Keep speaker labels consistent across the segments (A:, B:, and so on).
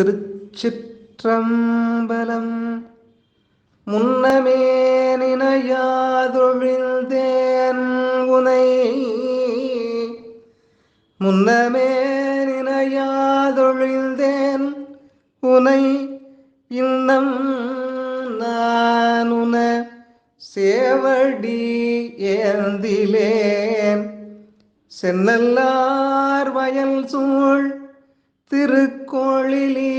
A: திருச்சிற்றம்பலம். முன்னமே நினையாதொழிந்தேன் உனை. முன்னமே நினையாதொழிந்தேன் உனை. இன்னம் நான் உன சேவடி ஏந்திலேன். சென்னல்லார் வயல் சூழ் திருக்கோளிலி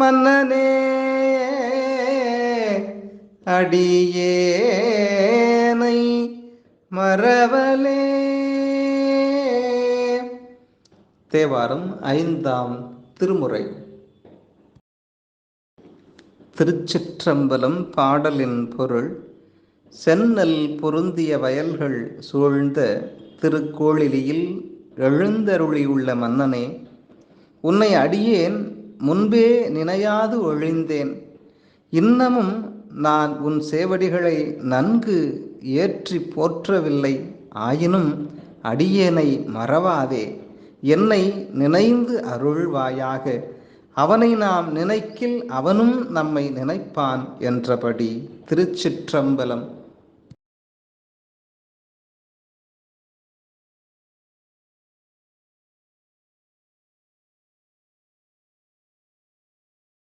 A: மன்னனே அடியேனை மறவலே. தேவாரம் ஐந்தாம் திருமுறை. திருச்சிற்றம்பலம் பாடலின் பொருள் சென்னல் பொருந்திய வயல்கள் சூழ்ந்த திருக்கோளிலியில் எழுந்தருளியுள்ள மன்னனே உன்னை அடியேன் முன்பே நினையாது ஒழிந்தேன். இன்னமும் நான் உன் சேவடிகளை நன்கு ஏற்றி போற்றவில்லை. ஆயினும் அடியேனை மறவாதே. என்னை நினைந்து அருள்வாயாக. அவனை நாம் நினைக்கில் அவனும் நம்மை நினைப்பான் என்றபடி திருச்சிற்றம்பலம்.